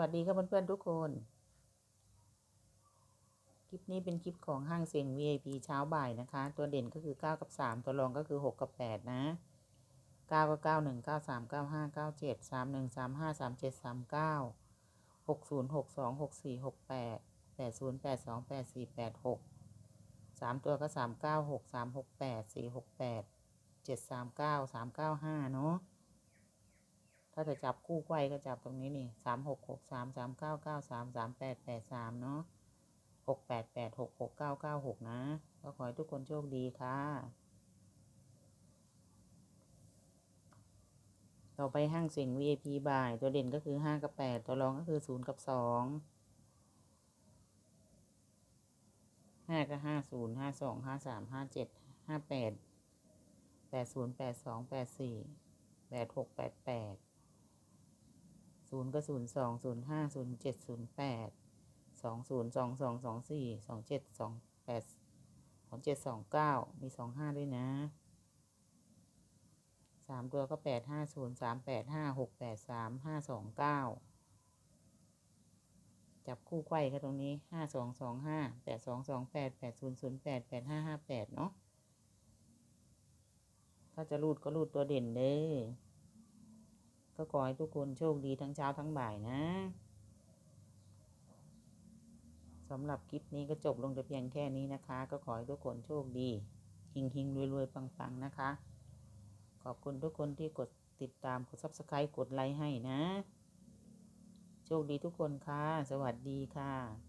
วัสดีครับเพื่อนๆทุกคน คลิปนี้เป็นคลิปของห้างเสียง VIP เช้าบ่ายนะคะ ตัวเด่นก็คือ 9 กับ 3 ตัวรองก็คือ 6 กับ 8 นะ 9 ก็ 9 1 9 3 9 5 9 7 3 1 3 5 3 7 3 9 6 0 6 2 6 4 6 8 8 0 8 2 8 4 8 6 3 ตัวก็ 3 9 6 3 6 8 4 6 8 7 3 9 3 9 5 เนาะ ถ้าจะจับคู่ไขว้ก็จับตรงนี้นี่สามหกหกสามสามเก้าเก้าสามสามแปดแปดสามเนาะหกแปดแปดหกหกเก้าเก้าหกนะ ก็ขอให้ทุกคนโชคดีค่ะ ต่อไปห้างเสียง VIP บ่าย ตัวเด่นก็คือห้ากับแปดตัวรองก็คือศูนย์กับสองห้าก็ห้าศูนย์ห้าสองห้าสามห้าเจ็ดห้าแปดแปดศูนย์แปดสองแปดสี่แปดหกแปดแปด ศูนย์ก็ศูนย์สองศูนย์ห้าศูนย์เจ็ดศูนย์แปดสองศูนย์สองสองสองสี่สองเจ็ดสองแปดสองเจ็ดสองเก้ามีสองห้าด้วยนะสามตัวก็แปดห้าศูนย์สามแปดห้าหกแปดสามห้าสองเก้าจับคู่ไขว้ก็ตรงนี้ห้าสองสองห้าแปดสองสองแปดแปดศูนย์ศูนย์แปดแปดห้าห้าแปดเนาะถ้าจะรูดก็รูดตัวเด่นเด้อ ก็ขอให้ทุกคนโชคดีทั้งเช้าทั้งบ่ายนะสำหรับคลิปนี้ก็จบลงแต่เพียงแค่นี้นะคะ ก็ขอให้ทุกคนโชคดีหิงหิงรวยรวยปังปังนะคะ ขอบคุณทุกคนที่กดติดตามกด subscribe กดไลค์ให้นะ โชคดีทุกคนค่ะ สวัสดีค่ะ